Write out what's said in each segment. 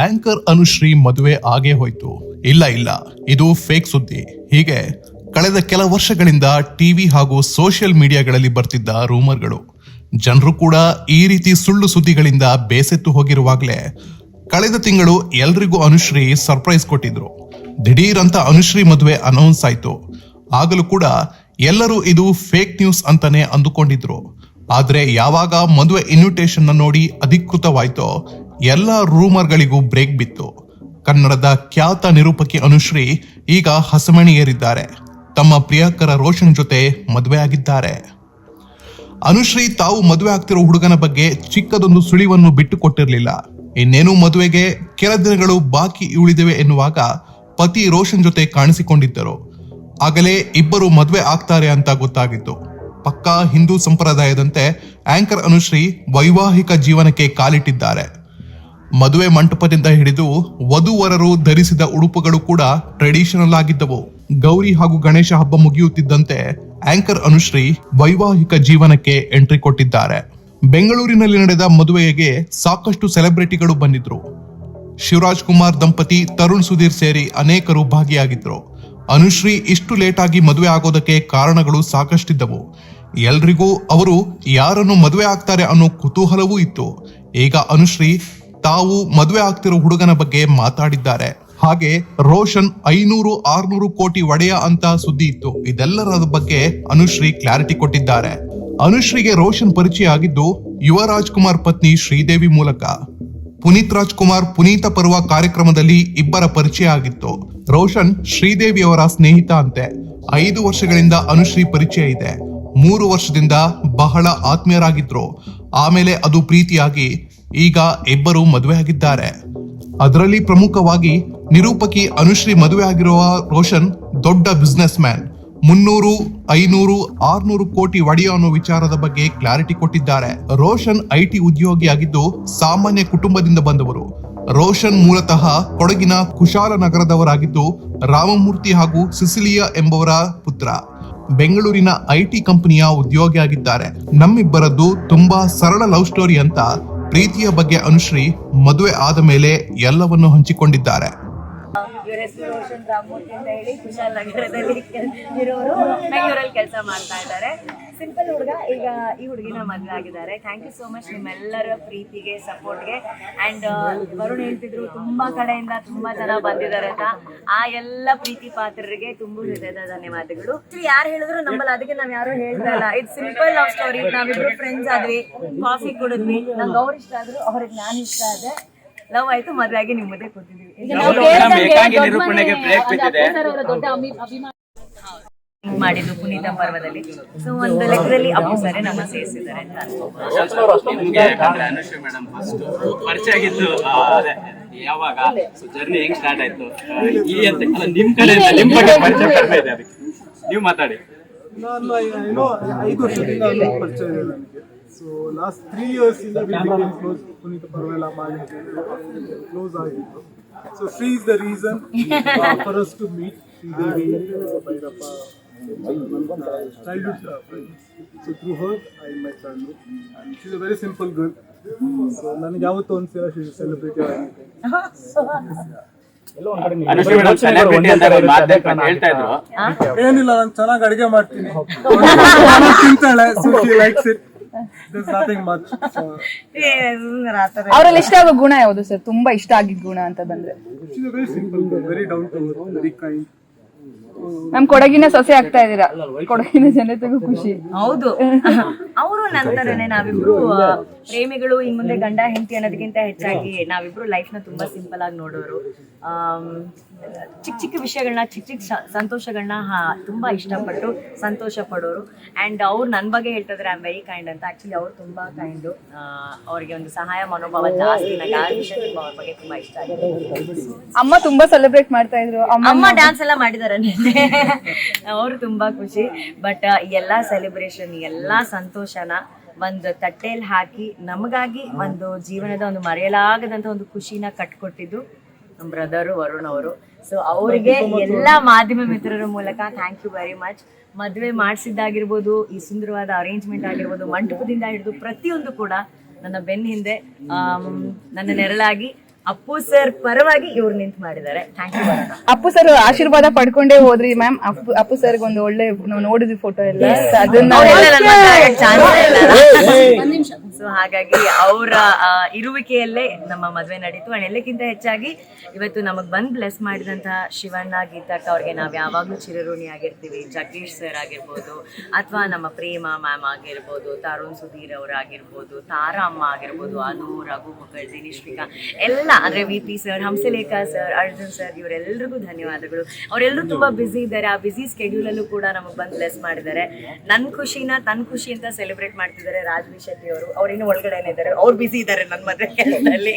Anchor Anushree ಮದುವೆ ಆಗೇ ಹೋಯ್ತು. ಇಲ್ಲ ಇಲ್ಲ, ಇದು ಫೇಕ್ ಸುದ್ದಿ. ಹೀಗೆ ಕಳೆದ ಕೆಲ ವರ್ಷಗಳಿಂದ ಟಿವಿ ಹಾಗೂ ಸೋಷಿಯಲ್ ಮೀಡಿಯಾಗಳಲ್ಲಿ ಬರ್ತಿದ್ದ ರೂಮರ್ಗಳು ಜನರು ಕೂಡ ಈ ರೀತಿ ಸುಳ್ಳು ಸುದ್ದಿಗಳಿಂದ ಬೇಸೆತ್ತು ಹೋಗಿರುವಾಗಲೇ ಕಳೆದ ತಿಂಗಳು ಎಲ್ರಿಗೂ ಅನುಶ್ರೀ ಸರ್ಪ್ರೈಸ್ ಕೊಟ್ಟಿದ್ರು. ದಿಢೀರ್ ಅಂತ ಅನುಶ್ರೀ ಮದುವೆ ಅನೌನ್ಸ್ ಆಯ್ತು. ಆಗಲೂ ಕೂಡ ಎಲ್ಲರೂ ಇದು ಫೇಕ್ ನ್ಯೂಸ್ ಅಂತಾನೆ ಅಂದುಕೊಂಡಿದ್ರು. ಆದ್ರೆ ಯಾವಾಗ ಮದುವೆ ಇನ್ವಿಟೇಷನ್ ನೋಡಿ ಅಧಿಕೃತವಾಯ್ತೋ ಎಲ್ಲ ರೂಮರ್ಗಳಿಗೂ ಬ್ರೇಕ್ ಬಿತ್ತು. ಕನ್ನಡದ ಖ್ಯಾತ ನಿರೂಪಕಿ ಅನುಶ್ರೀ ಈಗ ಹಸಮಣಿಯೇರಿದ್ದಾರೆ. ತಮ್ಮ ಪ್ರಿಯಕರ ರೋಷನ್ ಜೊತೆ ಮದುವೆ ಆಗಿದ್ದಾರೆ ಅನುಶ್ರೀ ತಾವು ಮದುವೆ ಆಗ್ತಿರೋ ಹುಡುಗನ ಬಗ್ಗೆ ಚಿಕ್ಕದೊಂದು ಸುಳಿವನ್ನು ಬಿಟ್ಟುಕೊಟ್ಟಿರಲಿಲ್ಲ. ಇನ್ನೇನು ಮದುವೆಗೆ ಕೆಲ ದಿನಗಳು ಬಾಕಿ ಉಳಿದಿವೆ ಎನ್ನುವಾಗ ಪತಿ ರೋಷನ್ ಜೊತೆ ಕಾಣಿಸಿಕೊಂಡಿದ್ದರು. ಆಗಲೇ ಇಬ್ಬರು ಮದುವೆ ಆಗ್ತಾರೆ ಅಂತ ಗೊತ್ತಾಗಿತ್ತು. ಪಕ್ಕಾ ಹಿಂದೂ ಸಂಪ್ರದಾಯದಂತೆ ಆಂಕರ್ ಅನುಶ್ರೀ ವೈವಾಹಿಕ ಜೀವನಕ್ಕೆ ಕಾಲಿಟ್ಟಿದ್ದಾರೆ. ಮದುವೆ ಮಂಟಪದಿಂದ ಹಿಡಿದು ವಧುವರರು ಧರಿಸಿದ ಉಡುಪುಗಳು ಕೂಡ ಟ್ರೆಡಿಷನಲ್ ಆಗಿದ್ದವು. ಗೌರಿ ಹಾಗೂ ಗಣೇಶ ಹಬ್ಬ ಮುಗಿಯುತ್ತಿದ್ದಂತೆ ಆಂಕರ್ ಅನುಶ್ರೀ ವೈವಾಹಿಕ ಜೀವನಕ್ಕೆ ಎಂಟ್ರಿ ಕೊಟ್ಟಿದ್ದಾರೆ. ಬೆಂಗಳೂರಿನಲ್ಲಿ ನಡೆದ ಮದುವೆಗೆ ಸಾಕಷ್ಟು ಸೆಲೆಬ್ರಿಟಿಗಳು ಬಂದಿದ್ರು. ಶಿವರಾಜ್ ಕುಮಾರ್ ದಂಪತಿ ತರುಣ್ ಸುಧೀರ್ ಸೇರಿ ಅನೇಕರು ಭಾಗಿಯಾಗಿದ್ರು. ಅನುಶ್ರೀ ಇಷ್ಟು ಲೇಟ್ ಆಗಿ ಮದುವೆ ಆಗೋದಕ್ಕೆ ಕಾರಣಗಳು ಸಾಕಷ್ಟಿದ್ದವು. ಎಲ್ರಿಗೂ ಅವರು ಯಾರನ್ನು ಮದುವೆ ಆಗ್ತಾರೆ ಅನ್ನೋ ಕುತೂಹಲವೂ ಇತ್ತು. ಈಗ ಅನುಶ್ರೀ ತಾವು ಮದುವೆ ಆಗ್ತಿರೋ ಹುಡುಗನ ಬಗ್ಗೆ ಮಾತಾಡಿದ್ದಾರೆ. ಹಾಗೆ ರೋಷನ್ ಐನೂರು, ಆರ್ನೂರು ಕೋಟಿ ಒಡೆಯ ಅಂತ ಸುದ್ದಿ ಇತ್ತು. ಇದೆಲ್ಲರ ಬಗ್ಗೆ ಅನುಶ್ರೀ ಕ್ಲಾರಿಟಿ ಕೊಟ್ಟಿದ್ದಾರೆ. ಅನುಶ್ರೀಗೆ ರೋಷನ್ ಪರಿಚಯ ಆಗಿದ್ದು ಯುವ ರಾಜ್ಕುಮಾರ್ ಪತ್ನಿ ಶ್ರೀದೇವಿ ಮೂಲಕ. ಪುನೀತ್ ರಾಜ್ಕುಮಾರ್ ಪುನೀತ ಪರ್ವ ಕಾರ್ಯಕ್ರಮದಲ್ಲಿ ಇಬ್ಬರ ಪರಿಚಯ ಆಗಿತ್ತು. ರೋಷನ್ ಶ್ರೀದೇವಿ ಅವರ ಸ್ನೇಹಿತ ಅಂತೆ. ಐದು ವರ್ಷಗಳಿಂದ ಅನುಶ್ರೀ ಪರಿಚಯ ಇದೆ. ಮೂರು ವರ್ಷದಿಂದ ಬಹಳ ಆತ್ಮೀಯರಾಗಿದ್ರು. ಆಮೇಲೆ ಅದು ಪ್ರೀತಿಯಾಗಿ ಈಗ ಇಬ್ಬರು ಮದುವೆ ಆಗಿದ್ದಾರೆ. ಅದರಲ್ಲಿ ಪ್ರಮುಖವಾಗಿ ನಿರೂಪಕಿ ಅನುಶ್ರೀ ಮದುವೆ ಆಗಿರುವ ರೋಷನ್ ದೊಡ್ಡ ಬಿಸ್ನೆಸ್ ಮ್ಯಾನ್ ಮುನ್ನೂರು, ಐನೂರು, ಆರ್ನೂರು ಕೋಟಿ ಒಡೆಯ ಅನ್ನೋ ವಿಚಾರದ ಬಗ್ಗೆ ಕ್ಲಾರಿಟಿ ಕೊಟ್ಟಿದ್ದಾರೆ. ರೋಷನ್ ಐಟಿ ಉದ್ಯೋಗಿಯಾಗಿದ್ದು ಸಾಮಾನ್ಯ ಕುಟುಂಬದಿಂದ ಬಂದವರು. ರೋಷನ್ ಮೂಲತಃ ಕೊಡಗಿನ ಕುಶಾಲನಗರದವರಾಗಿದ್ದು ರಾಮಮೂರ್ತಿ ಹಾಗೂ ಸಿಸಿಲಿಯಾ ಎಂಬವರ ಪುತ್ರ. ಬೆಂಗಳೂರಿನ ಐಟಿ ಕಂಪನಿಯ ಉದ್ಯೋಗಿಯಾಗಿದ್ದಾರೆ. ನಮ್ಮಿಬ್ಬರದ್ದು ತುಂಬಾ ಸರಳ ಲವ್ ಸ್ಟೋರಿ ಅಂತ ಪ್ರೀತಿಯ ಬಗ್ಗೆ ಅನುಶ್ರೀ ಮದುವೆ ಆದ ಮೇಲೆ ಎಲ್ಲವನ್ನು ಹಂಚಿಕೊಂಡಿದ್ದಾರೆ. ಇವ್ರ ಹೆಸರು ರೋಷನ್ ರಾಮಮೂರ್ತಿ ಅಂತ ಹೇಳಿ ಕುಶಾಲ್ ನಗರದಲ್ಲಿ ಇರೋರು ಬೆಂಗಳೂರಲ್ಲಿ ಕೆಲಸ ಮಾಡ್ತಾ ಇದ್ದಾರೆ. ಸಿಂಪಲ್ ಹುಡುಗ, ಈಗ ಈ ಹುಡುಗಿನ ಮದುವೆ ಆಗಿದ್ದಾರೆ. ಥ್ಯಾಂಕ್ ಯು ಸೋ ಮಚ್ ನಿಮ್ಮೆಲ್ಲರ ಪ್ರೀತಿಗೆ ಸಪೋರ್ಟ್ಗೆ ಅಂಡ್ ವರುಣ್ ಹೇಳ್ತಿದ್ರು, ತುಂಬಾ ಕಡೆಯಿಂದ ತುಂಬಾ ಜನ ಬಂದಿದ್ದಾರೆ ಅಂತ. ಆ ಎಲ್ಲ ಪ್ರೀತಿ ಪಾತ್ರರಿಗೆ ತುಂಬ ಹೃದಯದ ಧನ್ಯವಾದಗಳು. ಯಾರು ಹೇಳಿದ್ರು? ನಮ್ಮಲ್ಲಿ ಅದಕ್ಕೆ ನಾವು ಯಾರು ಹೇಳ್ತಾ ಇಲ್ಲ. ಇದು ಸಿಂಪಲ್ ಲವ್ ಸ್ಟೋರಿ ನಾವಿಬ್ರು ಫ್ರೆಂಡ್ಸ್ ಆದ್ವಿ. ಕಾಫಿ ಕುಡಿದ್ವಿ. ನಂಗೆ ಅವ್ರು ಇಷ್ಟ ಆದ್ರು ಅವ್ರಿಗೆ ನಾನು ಇಷ್ಟ ಆದೆ. ಲವ್ ಆಯ್ತು ಮದುವೆ ಆಗಿ ಕೂತಿದ್ವಿ. ಬ್ರೇಕ್ ಬಿದ್ದಿದೆ. ಹಿಂಗ್ ಮಾಡಿದ್ದು ಪುನೀತ ಪರ್ವದಲ್ಲಿ. ಸೊ ಒಂದು ಲೆಕ್ಕದಲ್ಲಿ ಅಪ್ಪು ಸರಿ ನಮ್ಮ ಸೇರಿಸಿದ್ದಾರೆ ಅಂತ ಅನ್ಕೋಬಹುದು ಮೇಡಮ್ ಫಸ್ಟ್ ಪರಿಚಯ ಆಗಿದ್ದು ಆ, ಅದೇ ಯಾವಾಗ? ಸೊ ಜರ್ನಿ ಹೆಂಗ್ ಸ್ಟಾರ್ಟ್ ಆಯ್ತು? ಈ ಅಂತ ಅಲ್ಲ, ನಿಮ್ ನಿಮ್ ಬಗ್ಗೆ ಪರಿಚಯ ಕಡಿಮೆ ಇದೆ ಅದಕ್ಕೆ. ನೀವು ಮಾತಾಡಿ. ನಾನು ಐದು ವರ್ಷದಿಂದ ಪರಿಚಯ ಇದೆ ನನಗೆ. ಸೊ ಲಾಸ್ಟ್ ತ್ರೀ ಇಯರ್ಸ್ ಇಂದ ಕ್ಲೋಸ್ ಪುನೀತ್ ಪರ್ವೆಲ್ಲ ಮಾಡಿ ಕ್ಲೋಸ್ ಆಗಿತ್ತು so Shri is the reason for us to meet Sridevi Bhyrappa childhood so through her I my childhood and she's a very simple girl so ನನಗೆ ಯಾವತ್ತೂ ಒಂದ್ಸಲ she celebrity ಏನಿಲ್ಲ ನಾನು ಚೆನ್ನಾಗಿ ಅಡಿಗೆ ಮಾಡ್ತೀನಿ. ತಿಂತಾಳೆ so she likes it this nothing much ಅವರಲ್ಲಿ ಇಷ್ಟ ಆಗೋ ಗುಣ ಯಾವುದು ಸರ್? ತುಂಬಾ ಇಷ್ಟ ಆಗಿದ್ ಗುಣ ಅಂತ ಬಂದ್ರೆ. She's a very simple girl, very down to earth, very kind. ನಮ್ ಕೊಡಗಿನ ಸೊಸೆ ಆಗ್ತಾ ಇದೀರಾ ಕೊಡಗಿನ ಜನತೆಗೂ ಖುಷಿ. ಹೌದು. ಅವರು ನಂತರನೇ ನಾವಿಬ್ರು ಪ್ರೇಮಿಗಳು ಇನ್ ಮುಂದೆ ಗಂಡ ಹೆಂಡತಿ ಅನ್ನೋದಕ್ಕಿಂತ ಹೆಚ್ಚಾಗಿ ನಾವಿಬ್ರು ಲೈಫ್ನ ತುಂಬಾ ಸಿಂಪಲ್ ಆಗಿ ನೋಡೋರು. ಚಿಕ್ಕ ಚಿಕ್ಕ ವಿಷಯಗಳನ್ನ ಚಿಕ್ಕ ಚಿಕ್ಕ ಸಂತೋಷಗಳನ್ನ ತುಂಬಾ ಇಷ್ಟಪಟ್ಟು ಸಂತೋಷ ಪಡೋರು. ಅಂಡ್ ಅವ್ರು ನನ್ನ ಬಗ್ಗೆ ಹೇಳ್ತಿದ್ರೆ ಐ ಆಮ್ ವೆರಿ ಕೈಂಡ್ ಅಂತ. ಆಕ್ಚುಲಿ ಅವ್ರು ತುಂಬಾ ಕೈಂಡು ಅವ್ರಿಗೆ ಒಂದು ಸಹಾಯ ಮನೋಭಾವ ಜಾಸ್ತಿ. ನನಗೆ ಆ ವಿಷಯ ತುಂಬಾ ಅವ್ರ ಬಗ್ಗೆ ತುಂಬಾ ಇಷ್ಟ ಆಗಿದೆ. ಅಮ್ಮ ತುಂಬಾ ಸೆಲೆಬ್ರೇಟ್ ಮಾಡ್ತಾ ಇದ್ರು. ಅಮ್ಮ ಅಮ್ಮ ಡ್ಯಾನ್ಸ್ ಎಲ್ಲ ಮಾಡಿದಾರೆ ಅವರು ತುಂಬಾ ಖುಷಿ. ಬಟ್ ಎಲ್ಲಾ ಸೆಲೆಬ್ರೇಷನ್ ಎಲ್ಲಾ ಸಂತೋಷನ ಒಂದು ತಟ್ಟೆಯಲ್ಲಿ ಹಾಕಿ ನಮಗಾಗಿ ಒಂದು ಜೀವನದ ಒಂದು ಮರೆಯಲಾಗದಂತ ಒಂದು ಖುಷಿನ ಕಟ್ಕೊಟ್ಟಿದ್ದು ನಮ್ಮ ಬ್ರದರು ವರುಣ್ ಅವರು. ಸೊ ಅವರಿಗೆ ಎಲ್ಲಾ ಮಾಧ್ಯಮ ಮಿತ್ರರ ಮೂಲಕ ಥ್ಯಾಂಕ್ ಯು ವೆರಿ ಮಚ್ ಮದುವೆ ಮಾಡಿಸಿದ್ದಾಗಿರ್ಬೋದು, ಈ ಸುಂದರವಾದ ಅರೇಂಜ್ಮೆಂಟ್ ಆಗಿರ್ಬೋದು, ಮಂಟಪದಿಂದ ಹಿಡಿದು ಪ್ರತಿಯೊಂದು ಕೂಡ ನನ್ನ ಬೆನ್ನ ಹಿಂದೆ ನನ್ನ ನೆರಳಾಗಿ ಅಪ್ಪು ಸರ್ ಪರವಾಗಿ ಇವ್ರು ನಿಂತು ಮಾಡಿದ್ದಾರೆ thank you Varun Appu sir ಆಶೀರ್ವಾದ ಪಡ್ಕೊಂಡೇ ಹೋದ್ರಿ ಮ್ಯಾಮ್ ಅಪ್ಪು ಅಪ್ಪು ಸರ್ ಒಂದು ಒಳ್ಳೆ ನಾವು ನೋಡಿದ್ವಿ ಫೋಟೋ ಎಲ್ಲ. So ಅದನ್ನ ಸೊ ಹಾಗಾಗಿ ಅವರ ಇರುವಿಕೆಯಲ್ಲೇ ನಮ್ಮ ಮದುವೆ ನಡೀತು. ಅಂಡ್ ಎಲ್ಲಕ್ಕಿಂತ ಹೆಚ್ಚಾಗಿ ಇವತ್ತು ನಮಗ್ ಬಂದ್ ಬ್ಲೆಸ್ ಮಾಡಿದಂತಹ ಶಿವಣ್ಣ ಗೀತಕ್ಕ ಅವ್ರಿಗೆ ನಾವ್ ಯಾವಾಗ್ಲೂ ಚಿರಋಣಿ ಆಗಿರ್ತೀವಿ. ಜಗದೀಶ್ ಸರ್ ಆಗಿರ್ಬೋದು ಅಥವಾ ನಮ್ಮ ಪ್ರೇಮ ಮ್ಯಾಮ್ ಆಗಿರ್ಬೋದು ತರುಣ್ ಸುಧೀರ್ ಅವರಾಗಿರ್ಬೋದು ತಾರಾ ಅಮ್ಮ ಆಗಿರ್ಬೋದು ಅನು ರಘು ಮುಖರ್ಜಿ ನಿಶ್ವಿಕಾ ಎಲ್ಲ ಅಂದ್ರೆ V P sir Hamsalekha sir Arjun sir ಇವರೆಲ್ಲರಿಗೂ ಧನ್ಯವಾದಗಳು. ಅವರೆಲ್ಲರೂ ತುಂಬಾ ಬ್ಯುಸಿ ಇದ್ದಾರೆ. ಆ ಬಿಸಿ ಸ್ಕೆಡ್ಯೂಲ್ ಅಲ್ಲೂ ಕೂಡ ನಮಗೆ ಬಂದು ಬ್ಲೆಸ್ ಮಾಡಿದ್ದಾರೆ. ನನ್ನ ಖುಷಿನ ತನ್ನ ಖುಷಿ ಅಂತ ಸೆಲೆಬ್ರೇಟ್ ಮಾಡ್ತಿದ್ದಾರೆ ರಾಜ್ವಿ ಶೆಟ್ಟಿ ಅವರು. ಅವ್ರು ಇನ್ನೂ ಒಳಗಡೆನೆ ಇದ್ದಾರೆ. ಅವ್ರು ಬ್ಯುಸಿ ಇದ್ದಾರೆ ನನ್ನ ಮದುವೆ ಕೆಲಸದಲ್ಲಿ.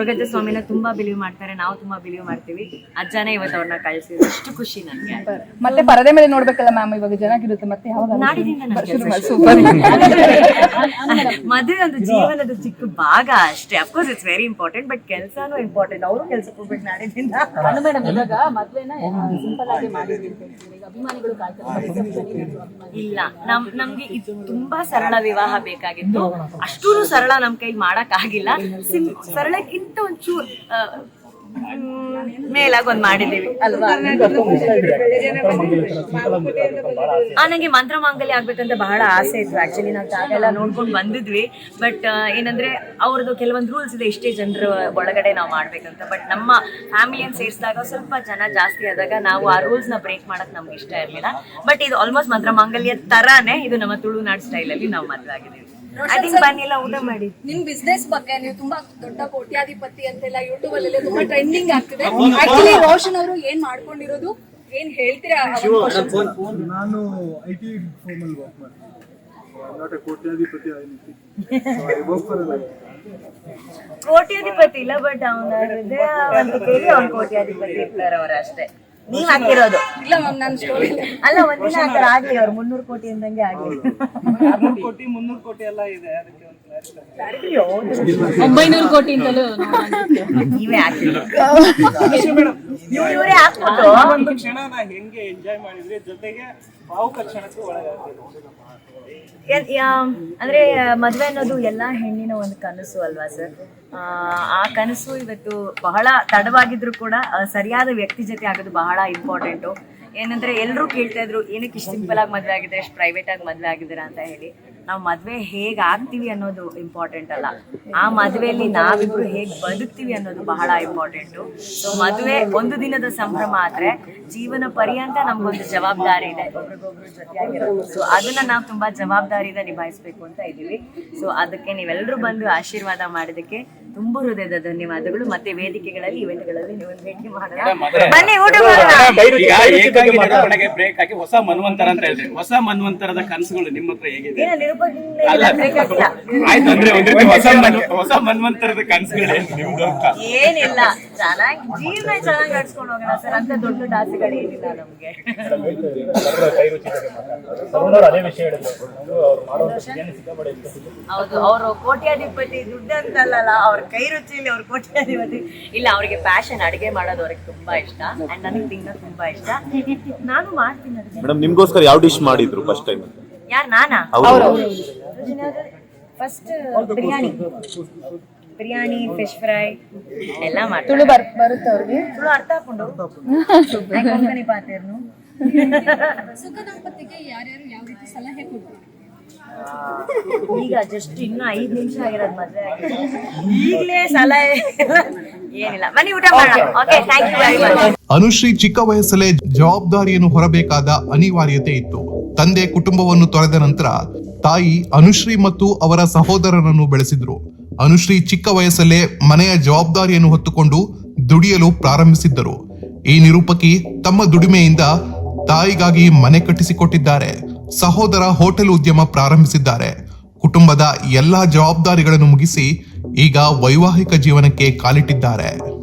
ಕೊರಗಜ್ಜ ಸ್ವಾಮಿನ ತುಂಬಾ ಬಿಲೀವ್ ಮಾಡ್ತಾರೆ ನಾವು ತುಂಬಾ ಬಿಲೀವ್ ಮಾಡ್ತೀವಿ. ಅಜ್ಜನೇ ಇವತ್ತು ಅವ್ರನ್ನ ಕಳ್ಸಿದ್ರು ಅಷ್ಟು ಖುಷಿ ನನ್ಗೆ. ಮತ್ತೆ ಪರದೆ ಮೇಲೆ ನೋಡ್ಬೇಕಲ್ಲ ಮ್ಯಾಮ್ ಇವಾಗ ಚೆನ್ನಾಗಿರುತ್ತೆ ಮತ್ತೆ ಯಾವಾಗ ನನ್ ಮದುವೆ ಒಂದು ಜೀವನದ ಚಿಕ್ಕ ಭಾಗ ಅಷ್ಟೇ. Of course it's very important but ಕೆಲಸನೂ ಇಂಪಾರ್ಟೆಂಟ್ ಅವರು ಕೆಲ್ಸಕ್ಕೆ ಹೋಗ್ಬೇಕು ನಾಡಿದಿಂದ ಮೇಡಮ್ ಇವಾಗ ಮದ್ವೆನ ಸಿಂಪಲ್ ಆಗಿ ಮಾಡಿದ್ವಿ ಅಂತ ಹೇಳ್ತೀವಿ. ಈಗ ಅಭಿಮಾನಿಗಳು ಕಾಯ್ತಾರೆ ಇಲ್ಲ. ನಮ್ ನಮ್ಗೆ ಇದು ತುಂಬಾ ಸರಳ ವಿವಾಹ ಬೇಕಾಗಿತ್ತು. ಅಷ್ಟೂ ಸರಳ ನಮ್ ಕೈ ಮಾಡಕ್ ಆಗಿಲ್ಲ ಸಿಂ ಸರಳಕ್ಕಿಂತ ಒಂಚೂರು ಆ, ಮ್, ಮೇಲಾಗ್ ಒಂದ್ ಮಾಡಿದೀವಿ ಅಲ್ವಾ? ಆ ನಂಗೆ ಮಂತ್ರ ಮಾಂಗಲ್ಯ ಆಗ್ಬೇಕಂತ ಬಹಳ ಆಸೆ ಇತ್ತು. ಆಕ್ಚುಲಿ ನಾವು ಜಾಗೆಲ್ಲ ನೋಡ್ಕೊಂಡು ಬಂದಿದ್ವಿ. ಬಟ್ ಏನಂದ್ರೆ ಅವ್ರದ್ದು ಕೆಲವೊಂದು ರೂಲ್ಸ್ ಇದೆ. ಇಷ್ಟೇ ಜನರ ಒಳಗಡೆ ನಾವು ಮಾಡ್ಬೇಕಂತ. ಬಟ್ ನಮ್ಮ ಫ್ಯಾಮಿಲಿಯನ್ನು ಸೇರಿಸಿದಾಗ ಸ್ವಲ್ಪ ಜನ ಜಾಸ್ತಿ ಆದಾಗ ನಾವು ಆ ರೂಲ್ಸ್ನ ಬ್ರೇಕ್ ಮಾಡಕ್ ನಮ್ಗೆ ಇಷ್ಟ ಇರ್ಲಿಲ್ಲ. ಬಟ್ ಇದು ಆಲ್ಮೋಸ್ಟ್ ಮಂತ್ರ ಮಾಂಗಲ್ಯ ತರಾನೇ ಇದು ನಮ್ಮ ತುಳುನಾಡು ಸ್ಟೈಲ್ ಅಲ್ಲಿ ನಾವು ಮದ್ವೆ ಆಗಿದ್ದೀವಿ. ಐ ಥಿಂಕ್ ಬನ್ನಿಲ್ಲ ಊಟ ಮಾಡಿ. ನಿಮ್ ಬಿಸ್ನೆಸ್ ಬಗ್ಗೆ ನೀವು ತುಂಬಾ ದೊಡ್ಡ ಕೋಟ್ಯಾಧಿಪತಿ ಅಂತೆಲ್ಲ ಯೂಟ್ಯೂಬ್ ಅಲ್ಲಿ ತುಂಬಾ ಟ್ರೆಂಡಿಂಗ್ ಆಗ್ತಿದೆ. ಆಕ್ಚುಲಿ ರೋಷನ್ ಅವರು ಏನ್ ಮಾಡ್ಕೊಂಡಿರೋದು? ಏನ್ ಹೇಳ್ತೀರಾ ನಾನು ಐ ಟಿ ಫೋಮಲ್ಲಿ ವರ್ಕ್ ಮಾಡ್ತೀನಿ. Not a Kotyadhipati I work for Kotyadhipati ಇಲ್ಲ ಬಟ್ ಅವನ ಹೃದಯ ಒಂದು ಕೇಳಿ ಅವ್ನ ಕೋಟ್ಯಾಧಿಪತಿ ಇರ್ತಾರೆ ಅವರಷ್ಟೇ ಅಷ್ಟೇ. ನೀವ್ ಹಾಕಿರೋದು. ಇಲ್ಲ ಮ್ಯಾಮ್ ನಾನು ಸ್ಟೋರಿ ಅಲ್ಲ. ಒಂದಿನ ಆ ಥರ ಆಗ್ಲಿ ಅವ್ರು ಮುನ್ನೂರು ಕೋಟಿ ಅಂದಂಗೆ ಆಗ್ಲಿ. ಕೋಟಿ ಮುನ್ನೂರು ಕೋಟಿ ಎಲ್ಲ ಇದೆ ಅದಕ್ಕೆ ಒಂಬೈನೂರು ಕೋಟಿ ಅಂತಲೂ ನೀವೇ ಹಾಕಿದ್ರು. ಇವ್ರು ಇವರೇ ಹಾಕ್ಬಿಟ್ಟು? ಒಂದು ಕ್ಷಣನ ಹೆಂಗೆ ಎಂಜಾಯ್ ಮಾಡಿದ್ರಿ? ಜೊತೆಗೆ ಭಾವುಕ ಕ್ಷಣಕ್ಕೂ ಅಂದ್ರೆ ಮದ್ವೆ ಅನ್ನೋದು ಎಲ್ಲಾ ಹೆಣ್ಣಿನ ಒಂದು ಕನಸು ಅಲ್ವಾ ಸರ್ ಆ ಕನಸು ಇವತ್ತು ಬಹಳ ತಡವಾಗಿದ್ರು ಕೂಡ ಸರಿಯಾದ ವ್ಯಕ್ತಿ ಜೊತೆ ಆಗೋದು ಬಹಳ ಇಂಪಾರ್ಟೆಂಟು ಏನಂದ್ರೆ ಎಲ್ಲರೂ ಕೇಳ್ತಾ ಇದ್ರು ಏನಕ್ಕೆ ಇಷ್ಟು ಸಿಂಪಲ್ ಆಗಿ ಮದ್ವೆ ಆಗಿದ್ರೆ ಎಷ್ಟು ಪ್ರೈವೇಟ್ ಆಗಿ ಮದ್ವೆ ಆಗಿದ್ದೀರಾ ಅಂತ ಹೇಳಿ ನಾವು ಮದ್ವೆ ಹೇಗ್ ಆಗ್ತೀವಿ ಅನ್ನೋದು ಇಂಪಾರ್ಟೆಂಟ್ ಅಲ್ಲ ಆ ಮದುವೆಯಲ್ಲಿ ನಾವಿಬ್ರು ಹೇಗ್ ಬದುಕ್ತೀವಿ ಅನ್ನೋದು ಬಹಳ ಇಂಪಾರ್ಟೆಂಟು ಸೊ ಮದುವೆ ಒಂದು ದಿನದ ಸಂಭ್ರಮ ಆದ್ರೆ ಜೀವನ ಪರ್ಯಂತ ನಮ್ಗೊಂದು ಜವಾಬ್ದಾರಿ ಇದೆ ಒಬ್ರಿಗೊಬ್ರು ಜೊತೆಯಾಗಿರೋದು ಸೊ ಅದನ್ನ ನಾವು ತುಂಬಾ ಜವಾಬ್ದಾರಿಯಿಂದ ನಿಭಾಯಿಸ್ಬೇಕು ಅಂತ ಇದ್ದೀವಿ ಸೊ ಅದಕ್ಕೆ ನೀವೆಲ್ಲರೂ ಬಂದು ಆಶೀರ್ವಾದ ಮಾಡಿದಕ್ಕೆ ತುಂಬಾ ಹೃದಯದ ಧನ್ಯವಾದಗಳು ಮತ್ತೆ ವೇದಿಕೆಗಳಲ್ಲಿ ಇವೆಂಟ್ಗಳಲ್ಲಿ ನೀವು ಭೇಟಿ ಮಾಡೋಣ ಬನ್ನಿ ಊಟ ಮಾಡೋಣ ನಿರೂಪಣೆಗೆ ಬ್ರೇಕ್ ಹಾಕಿ ಹೊಸ ಮನ್ವಂತರ ಅಂತ ಹೇಳಿದ್ರಿ ಹೊಸ ಮನ್ವಂತರದ ಕನಸುಗಳು ನಿಮ್ಮ ಹತ್ರ ಹೇಗಿದೆ? ಅಲ್ಲ ಆಯ್ತು ಅಂದ್ರೆ ಒಂದ್ ರೀತಿ ಹೊಸ ಮನ್- ಹೊಸ ಮನ್ವಂತರದ ಕನಸುಗಳೇನು ನಿಮ್ದು ಅಂತ ಏನಿಲ್ಲ. ಚೆನ್ನಾಗಿ ಜೀವನ ಚೆನ್ನಾಗಿ ನಡ್ಸ್ಕೊಂಡು ಹೋಗೋಣ ಸರ್. ಅಂತ ದೊಡ್ಡ ನಮ್ಗೆ. ಹೌದು ಅವರು ಕೋಟ್ಯಾಧಿಪತಿ ದುಡ್ಡು ಅಂತಲ್ಲ ಅವ್ರ ಕೈ ರುಚಿಯಲ್ಲಿ ಅವ್ರ ಕೋಟ್ಯಾಧಿಪತಿ. ಇಲ್ಲ ಅವ್ರಿಗೆ ಫ್ಯಾಷನ್ ಅಡಿಗೆ ಮಾಡೋದು ಅವ್ರಿಗೆ ತುಂಬಾ ಇಷ್ಟ. ಅಂಡ್ ನನಗೆ ತಿನ್ನೋದು ತುಂಬಾ ಇಷ್ಟ. ನಾನು ಮಾಡ್ತೀನಿ ಅಡಿಗೆ ಮೇಡಮ್ ನಿಮ್ಗೋಸ್ಕರ ಯಾವ ಡಿಶ್ ಮಾಡಿದ್ರು ಫಸ್ಟ್ ಟೈಮ್ ಯಾರು ನಾನಾ? ಅವರು. First biryani. Biryani fish fry ಎಲ್ಲ ತುಳು ಮಾಡ್ತೀನಿ ಬರ್ ಬರುತ್ತೆ ಅವ್ರಿಗೆ. ತುಳು ಅರ್ಥ ಹಾಕೊಂಡು ಸುಖ ದಂಪತಿಗೆ ಯಾರ್ಯಾರು ಯಾವ ರೀತಿ ಸಲಹೆ ಕೊಡ್ತಾರೆ? ಈಗ ಜಸ್ಟ್ ಇನ್ನು ಐದು ನಿಮಿಷ ಆಗಿರೋದು ಮದ್ವೆ ಆಗಿದೆ. ಈಗಲೇ ಸಲಹೆ ಏನಿಲ್ಲ. ಮನೆ ಊಟ ಮಾಡೋಣ. Okay thank you very much Anushree ಚಿಕ್ಕ ವಯಸ್ಸಲ್ಲೇ ಜವಾಬ್ದಾರಿಯನ್ನು ಹೊರಬೇಕಾದ ಅನಿವಾರ್ಯತೆ ಇತ್ತು. ತಂದೆ ಕುಟುಂಬವನ್ನು ತೊರೆದ ನಂತರ ತಾಯಿ ಅನುಶ್ರೀ ಮತ್ತು ಅವರ ಸಹೋದರನನ್ನು ಬೆಳೆಸಿದ್ರು. ಅನುಶ್ರೀ ಚಿಕ್ಕ ವಯಸ್ಸಲ್ಲೇ ಮನೆಯ ಜವಾಬ್ದಾರಿಯನ್ನು ಹೊತ್ತುಕೊಂಡು ದುಡಿಯಲು ಪ್ರಾರಂಭಿಸಿದ್ದರು. ಈ ನಿರೂಪಕಿ ತಮ್ಮ ದುಡಿಮೆಯಿಂದ ತಾಯಿಗಾಗಿ ಮನೆ ಕಟ್ಟಿಸಿಕೊಟ್ಟಿದ್ದಾರೆ. ಸಹೋದರ ಹೋಟೆಲ್ ಉದ್ಯಮ ಪ್ರಾರಂಭಿಸಿದ್ದಾರೆ. ಕುಟುಂಬದ ಎಲ್ಲಾ ಜವಾಬ್ದಾರಿಗಳನ್ನು ಮುಗಿಸಿ ಈಗ ವೈವಾಹಿಕ ಜೀವನಕ್ಕೆ ಕಾಲಿಟ್ಟಿದ್ದಾರೆ.